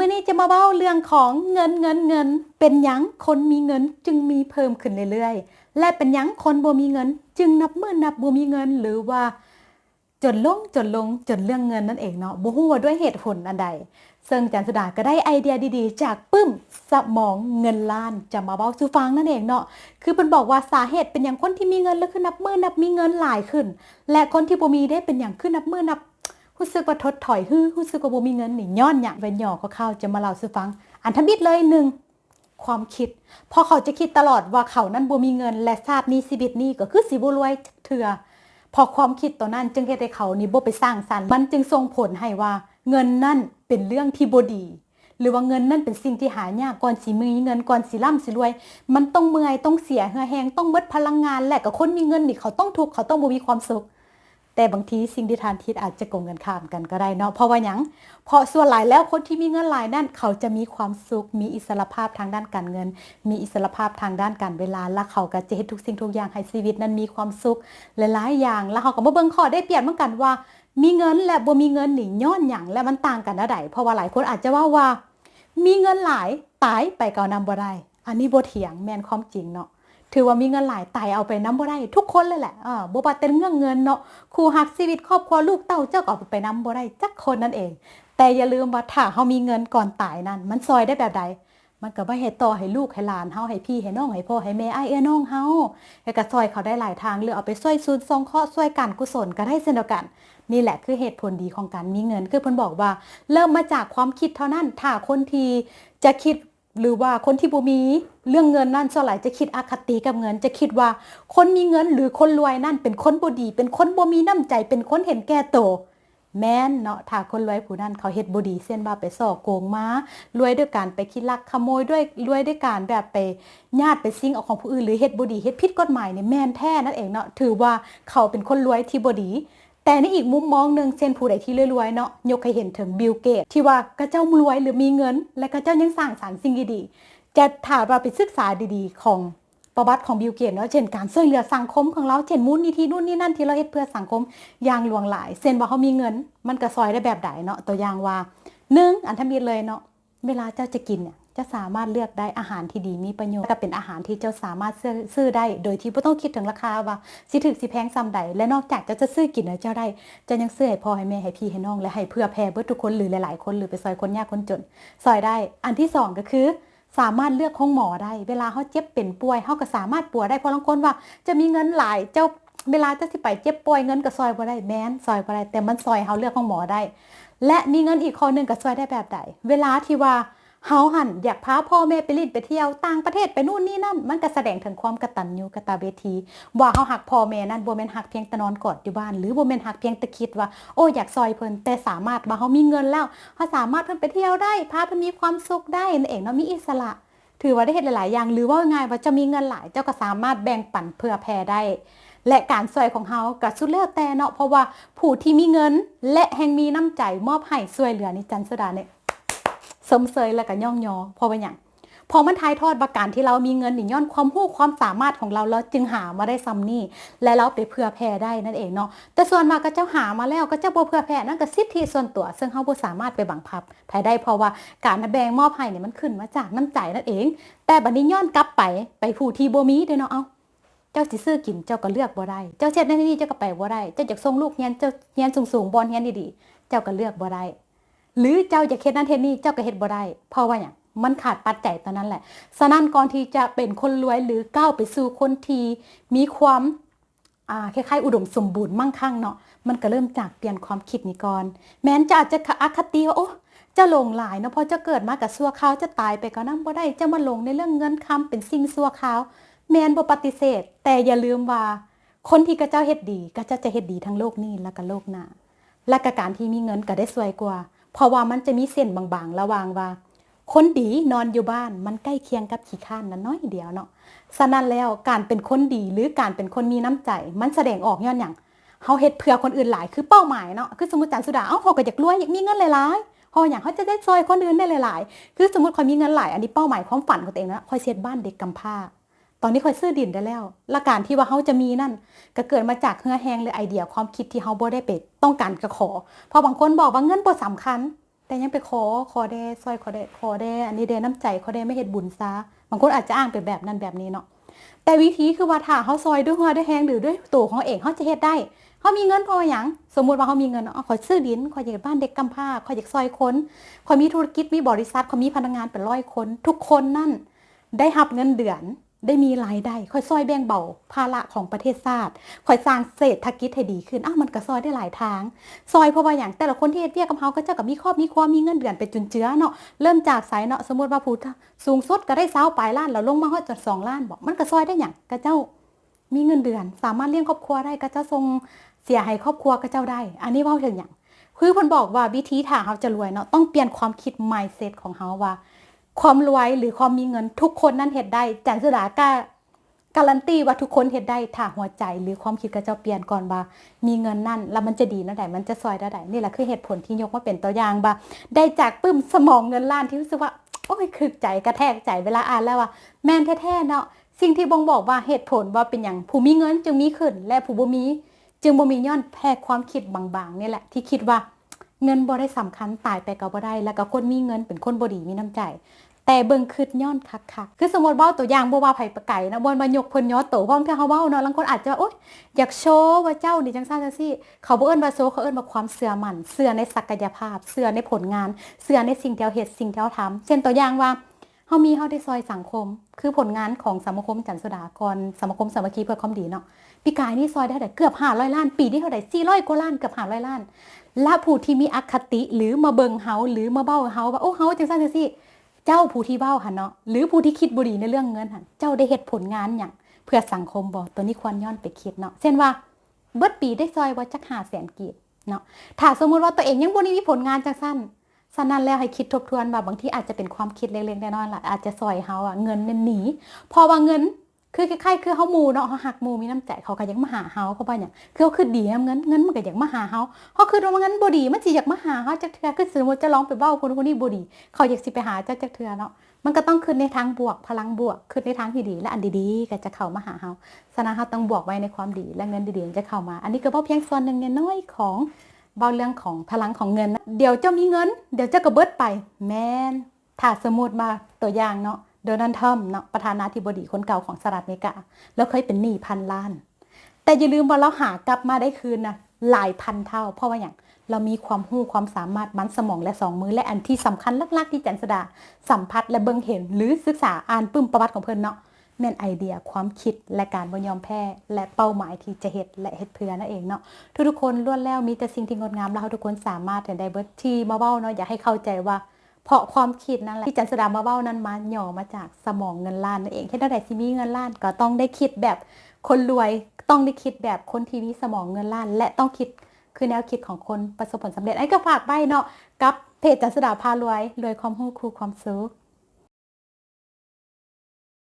มื่อนี้จะมาเบ้าเรื่องของเงินเงินเงิน เป็นยังคนมีเงินจึงมีเพิ่มขึ้นเรื่อยๆ และเป็นยังคนบ่มีเงิน จึงนับมื่อนับบ่มีเงินหรือว่า จนลงจนลงจนเรื่องเงินนั่นเองเนาะบ่ฮู้ว่าด้วยเหตุผลอันใด ซึ่งจันสุดาก็ได้ไอเดียดีๆ จากปึ้มสมองเงินล้านจะมาเบ้าสู่ฟังนั่นเองเนาะคือเพิ่นบอกว่าสาเหตุเป็นอย่างคนที่มีเงินแล้วคือนับมือนับมีเงินหลายขึ้น และคนที่บ่มีได้เป็นอย่างคือนับมือนับ รู้สึกว่าทดถอยฮือรู้สึกว่าบ่มีเงินนี่ย้อนหยังเวนหยอก็เข้าจะมาเล่าสู่ฟัง อันทบิดเลยหนึ่งความคิด พอเขาจะคิดตลอดว่าเขานั้นบ่มีเงิน และชาตินี้ชีวิตนี้ก็คือสิบ่รวยเถื่อพอความคิดตัวนั้นจึงเฮ็ดให้เขานี่บ่ไปสร้างสรรค์มันจึงส่งผลให้ว่า เงินนั่นเป็นเรื่องที่บ่ดี หรือว่าเงินนั่นเป็นสิ่งที่หายากก่อนสิมีเงินก่อนสิร่ำสิรวย มันต้องเมื่อยต้องเสียเหือแหงต้องหมดพลังงาน และกับคนมีเงินนี่เขาต้องทุกข์เขาต้องบ่มีความสุข แต่บางทีสิ่งที่ทานทิศอาจจะโกงกันข้ามกันก็ได้เนาะเพราะว่าหยังเพราะส่วนหลายแล้วคนที่มีเงินหลายนั่นเขาจะมีความสุข มีอิสรภาพทางด้านการเงิน มีอิสรภาพทางด้านการเวลาและเขาก็จะเฮ็ดทุกสิ่งทุกอย่างให้ชีวิตนั้นมีความสุขหลายๆอย่าง แล้วเขาก็มาเบิ่งข้อได้เปรียบเหมือนกันว่า มีเงินและบ่มีเงินนี่ย้อนหยังและมันต่างกันอะไดเพราะว่าหลายคนอาจจะว่าว่า มีเงินหลายตายไปก็เอานำบ่ได้อันนี้บ่เถียงแม่นความจริงเนาะ ถือว่ามีเงินหลายตายเอาไปน้ำบ่ได้ทุกคนเลยแหละอ่าบ่ว่าแต่เรื่องเงินเนาะคู่หักชีวิตครอบครัวลูกเต้าเจ้าก็เอาไปน้ำบ่ได้จักคนนั่นเอง แต่อย่าลืมว่าถ้าเฮามีเงินก่อนตายนั่นมันซอยได้แบบใด มันก็บ่เฮ็ดต่อให้ลูกให้หลานเฮาให้พี่ให้น้องให้พ่อให้แม่อ้ายเอ้อน้องเฮาแล้วก็ซอยเขาได้หลายทางหรือเอาไปช่วยซุนทรงเคราะห์ช่วยการกุศลก็ได้เช่นเดียวกันนี่แหละคือเหตุผลดีของการมีเงิน คือเพิ่นบอกว่า เริ่มมาจากความคิดเท่านั้นถ้าคนที่จะคิด หรือว่าคนที่บ่มีเรื่องเงินนั่นส่วนหลายจะคิดอคติกับเงิน จะคิดว่าคนมีเงินหรือคนรวยนั่นเป็นคนบ่ดี เป็นคนบ่มีน้ำใจ เป็นคนเห็นแก่โตแม่นเนาะถ้าคนรวยผู้นั้นเขาเฮ็ดบ่ดีเช่นว่าไปส่อโกงมารวยด้วยการไปคิดลักขโมยด้วยรวยด้วยการแบบไปญาติไปซิ่งเอาของผู้อื่นหรือเฮ็ดบ่ดีเฮ็ดผิดกฎหมายนี่แม่นแท้นั่นเองเนาะถือว่าเขาเป็นคนรวยที่บ่ดี แต่ในอีกมุมมองหนึ่งเช่นผู้ใดที่รวยๆเนาะยกให้เห็นถึงบิลเกต ที่ว่ากระเจ้ารวยหรือมีเงิน และกระเจ้ายังสร้างสรรค์สิ่งดีๆจะถามว่าไปศึกษาดีๆ ของประวัติของบิลเกตเนาะเช่นการช่วยเหลือสังคมของเราเช่นมูลนิธินู่นนี่นั่นที่เราเฮ็ดเพื่อสังคมอย่างหลวงหลายเช่นว่าเขามีเงิน มันก็ซอยได้แบบใดเนาะตัวอย่างว่าหนึ่งอันทำมีเลยเนาะเวลาเจ้าจะกินเนี่ย จะสามารถเลือกได้อาหารที่ดีมีประโยชน์ก็เป็นอาหารที่เจ้าสามารถซื้อได้ โดยที่ไม่ต้องคิดถึงราคาว่าสิถึกสิแพงซ้ำใดและนอกจากเจ้าจะซื้อกินแล้วเจ้าได้เจะยังซื้อให้พ่อให้แม่ให้พี่ให้น้องและให้เพื่อแผ่เบิดทุกคนหรือหลายๆคนหรือไปซอยคนยากคนจนซอยได้ อันที่สองก็คือสามารถเลือกห้องหมอได้ เวลาเขาเจ็บเป็นป่วยเขาก็สามารถปัวได้เพราะบางคนว่า จะมีเงินหลายเจ้าเวลาจะสิไปเจ็บป่วยเงินก็ซอยบ่ได้แม้นซอยบ่ได้แต่มันซอยเขาเลือกห้องหมอได้ และมีเงินอีกข้อหนึงก็ซอยได้แบบใดเวลาที่ว่า เฮาหันอยากพาพ่อแม่ไปลินไปเที่ยวต่างประเทศไปนู่นนี่นั่น มันก็แสดงถึงความกตัญญูกตเวที ว่าเฮาหักพ่อแม่นั่นบ่แม่นหักเพียงแต่นอนกอดอยู่บ้าน หรือบ่แม่นหักเพียงแต่คิดว่าโอ้อยากซอยเพิ่นแต่สามารถว่าเฮามีเงินแล้วเฮาสามารถเพิ่นไปเที่ยวได้พาเพิ่นมีความสุขได้นั่นเองเนาะมีอิสระ ถือว่าได้เฮ็ดหลาย ๆ อย่าง หรือว่าง่ายว่าจะมีเงินหลายเจ้าก็สามารถแบ่งปันเพื่อแผ่ได้และการซอยของเฮาก็สุดแล้วแต่เนาะเพราะว่าผู้ที่มีเงิน และแห่งมีน้ำใจมอบให้ช่วยเหลือในจันทร์สุดาเนี่ย สมเสยและก็ย่องยอพราะว่าอย่างพอมันทายทอดประการที่เรามีเงินหนี่ย้อนความรู้ความสามารถของเราเราจึงหามาได้ซ้ำนี่ และเราไปเพื่อแผ่ได้นั่นเองเนาะแต่ส่วนมากก็เจ้าหามาแล้วก็เจ้าบ่เพื่อแผ่นั่นก็สิทธิส่วนตัว ซึ่งเฮาบ่สามารถไปบังคับภายได้เพราะว่าการแบ่งมอบให้เนี่ยมันขึ้นมาจากน้ำใจนั่นเอง แต่บัดนี้ย้อนกลับไปไปผู้ที่บ่มีเด้เนาะเอาเจ้าสิซื้อกินเจ้าก็เลือกบ่ได้ เจ้าเช็ดนั่นนี่เจ้าก็ไปบ่ได้เจ้าอยากส่งลูกเรียนเจ้าเรียนสูงๆบอลเรียนดีๆเจ้าก็เลือกบ่ได้ หรือเจ้าอยากเฮ็ดนั่นเฮ็ดนี่เจ้าก็เฮ็ดบ่ได้ เพราะว่าหยังมันขาดปัจจัยตอนนั้นแหละฉะนั้นก่อนที่จะเป็นคนรวยหรือก้าวไปสู่คนที่มีความอ่าคล้ายๆอุดมสมบูรณ์มั่งคั่งเนาะมันก็เริ่มจากเปลี่ยนความคิดนี่ก่อน แม้นจะอาจจะอคติว่าโอ้จะลงหลายเนาะเพราะจะเกิดมากับซัวขาวจะตายไปก็นำบ่ได้จะมาลงในเรื่องเงินคำเป็นสิ่งซัวขาว แมนบ่ปฏิเสธ แต่อย่าลืมว่า คนที่กระเจ้าเฮ็ดดี ก็จะจะเฮ็ดดีทั้งโลกนี้แล้วก็โลกหน้าและกการที่มีเงินก็ได้สวยกว่า เพราะว่ามันจะมีเส้นบางๆ ระหว่างว่า คนดีนอนอยู่บ้านมันใกล้เคียงกับขี้ข้านนั้นน้อยเดียวเนาะฉะนั้นแล้วการเป็นคนดีหรือการเป็นคนมีน้ำใจ มันแสดงออกย้อนหยังเฮาเฮ็ดเพื่อคนอื่นหลายคือเป้าหมายเนาะคือสมมติจันสุดาเอ้าเฮาก็อยากรวยอยากมีเงินหลายๆเฮาอยากเฮาจะได้ซอยคนอื่นได้หลาย ๆ คือสมมติคอยมีเงินหลายอันนี้เป้าหมายความฝันของตัวเองนะคอยเช็ดบ้านเด็กกำพร้า ตอนนี้คอยซื้อดินได้แล้วและการที่ว่าเฮาจะมีนั่น ก็เกิดมาจากเหือแหงหรือไอเดียความคิดที่เฮาบ่ได้ไปต้องการกระขอพราะบางคนบอกว่าเงินบ่สำคัญ แต่ยังไปขอขอแดซอยขอแดขอแดอันนี้แดน้ำใจขอแดไม่เฮ็ดบุญซะบางคนอาจจะอ้างเป็นแบบนั้นแบบนี้เนาะแต่วิธีคือว่าถ้าเฮาซอยด้วยหัวด้วยแฮงหรือด้วยตัวของเองเฮาจะเฮ็ดได้เฮามีเงินพอหยังสมมุติว่าเฮามีเงินเนาะขอซื้อดินขออยากบ้านเด็กกำพร้าขออยากซอยคนขอมีธุรกิจมีบริษัทขอมีพนักงานเป็นร้อยคน ทุกคนนั่นได้รับเงินเดือน ได้มีรายได้ค่อยซอยแบ่งเบาภาระของประเทศชาติค่อยสร้างเศรษฐกิจให้ดีขึ้นอ้าวมันก็ซอยได้หลายทาง ซอยเพราะว่าอย่างแต่ละคนที่เฮ็ดเวียกกับเฮาก็เจ้าก็มีครอบมีครัวมีเงินเดือนไปจุนเจือเนาะเริ่มจากไสเนาะสมมติว่าผู้สูงสุดก็ได้20ปลายล้านแล้วลงมาฮอดจน2ล้านบอกมันก็ซอยได้หยังก็เจ้ามีเงินเดือน สามารถเลี้ยงครอบครัวได้ก็เจ้าทรงเสียให้ครอบครัวก็เจ้าได้ อันนี้เว้าถึงหยังคือเพิ่นบอกว่าวิธีถ้าเฮาจะรวยเนาะต้องเปลี่ยนความคิด mindset ของเฮาว่า ความรวยหรือความมีเงินทุกคนนั่นเฮ็ดได้จันสุดากล้าการันตีว่าทุกคนเฮ็ดได้ถ้าหัวใจหรือความคิดก็จะเปลี่ยนก่อนว่า มีเงินนั่นแล้วมันจะดีนะใดมันจะซอยได้ใดนี่แหละคือเหตุผลที่ยกมาเป็นตัวอย่างว่าได้จากปึ้มสมองเงินล้านที่รู้สึกว่าโอ้ยคือใจกระแทกใจเวลาอ่านแล้วว่าแม่นแท้ๆเนาะสิ่งที่บ่งบอกว่าเหตุผลว่าเป็นอย่างผู้มีเงินจึงมีขึ้น และผู้บ่มี จึงบ่มีย้อนแพ้ความคิดบางๆนี่แหละที่คิดว่า เงินบ่ได้สำคัญตายไปก็บ่ได้ แล้วก็คนมีเงินเป็นคนบ่ดีมีน้ำใจ แต่เบิ่งคืดย้อนคักๆคือสมมติว้าตัวอย่างบ่ว่าไผประไก่นะบ่มายกเพิ่นย้อนโตพร้อมที่เฮาเว้าเนาะบางคนอาจจะว่าโอ๊ยอยากโชว์ว่าเจ้านี่จังซั่นจังซี่ เขาบ่เอิ้นว่าโชว์เขาเอิ้นว่าความเชื่อมั่นเชื่อในศักยภาพเชื่อในผลงานเชื่อในสิ่งที่เราเฮ็ดสิ่งที่เราทำเช่นตัวอย่างว่าเฮามีเฮาได้ซอยสังคม คือผลงานของสมาคมจันทร์สุดากรสมาคมสามัคคีเพื่อความดีเนาะ ปีกายนี่ซอยได้เท่เกือบ500ล้าน ปีนี้เท่าใด400กว่าล้านเกือบ500ล้านและผู้ที่มีอคติหรือมาเบิงเฮาหรือมาเบ้าเฮาว่าโอ้เฮาจังซั่นจังซี่เจ้าผู้ที่เบ้าหันเนาะหรือผู้ที่คิดบุรีในเรื่องเงินหันเจ้าได้เฮ็ดผลงานอย่างเพื่อสังคมบ่ตัวนี้ควรย้อนไปคิดเนาะเช่นว่าเบิดปีได้ซอยว่าจักหาแสนกีบเนาะถ้าสมมุติว่าตัวเองยังบ่ได้มีผลงานจังซั่นฉะนั้นแล้วให้คิดทบทวนว่าบางทีอาจจะเป็นความคิดเล็กๆน้อยๆล่ะอาจจะซอยเฮาอะเงินมันหนีพอว่าเงิน คือคล้ายๆคือเฮาหมู่เนาะเฮาหักหมู่มีน้ำใจเขาก็อยากมาหาเฮาเพราะว่าหยังคือเขาคือดีนำเงินเงินมันก็อยากมาหาเฮาเฮาคือว่าเงินบ่ดีมันสิอยากมาหาเฮาจักเทื่อคือสมมุติจะลองไปเว้าคนคนนี้บ่ดี เขาอยากสิไปหาเจ้าจักเทื่อเนาะมันก็ต้องขึ้นในทางบวกพลังบวกขึ้นในทางที่ดี และอันดีๆก็จะเข้ามาหาเฮาฉะนั้นเฮาต้องบวกไว้ในความดีและเงินดีๆจะเข้ามา อันนี้ก็บ่เพียงส่วนหนึ่งน้อยของเบาเรื่องของพลังของเงิน เดี๋ยวเจ้ามีเงิน เดี๋ยวเจ้าก็เบิดไป แม่นถ้าสมมติมาตัวอย่างเนาะ โดนัลด์ทรัมป์เนาะประธานาธิบดีคนเก่าของสหรัฐอเมริกา แล้วเคยเป็นหนี้พันล้าน แต่อย่าลืมว่าเราหากลับมาได้คืนนะหลายพันเท่า เพราะว่าอย่างเรามีความรู้ความสามารถมันสมองและสองมือและอันที่สำคัญลักๆที่จันสดา สัมผัสและเบิ่งเห็น หรือศึกษาอ่านปึ้มประวัติของเพิ่อนเนาะแม่นไอเดียความคิดและการบ่ยอมแพ้ และเป้าหมายที่จะเฮ็ดและเฮ็ดเพื่อนั่นเองเนาะทุกๆคนล้วนแล้วมีแต่สิ่งที่งดงามแล้วทุกคนสามารถเห็นได้เบิดที่มาเว้าเนาะอยากให้เข้าใจว่า เพราะความคิดนั่นแหละที่จันสดามาเบ้านั้นมาหย่อมาจากสมองเงินล้านนั่นเองแค่ได้แต่ซีมีเงินล้านก็ต้องได้คิดแบบคนรวยต้องได้คิดแบบคนที่มีสมองเงินล้าน และต้องคิดคือแนวคิดของคนประสบผลสำเร็จไอ้ก็ฝากไว้เนาะกับเพจจันสดาพารวยรวยความรู้ครูความสุข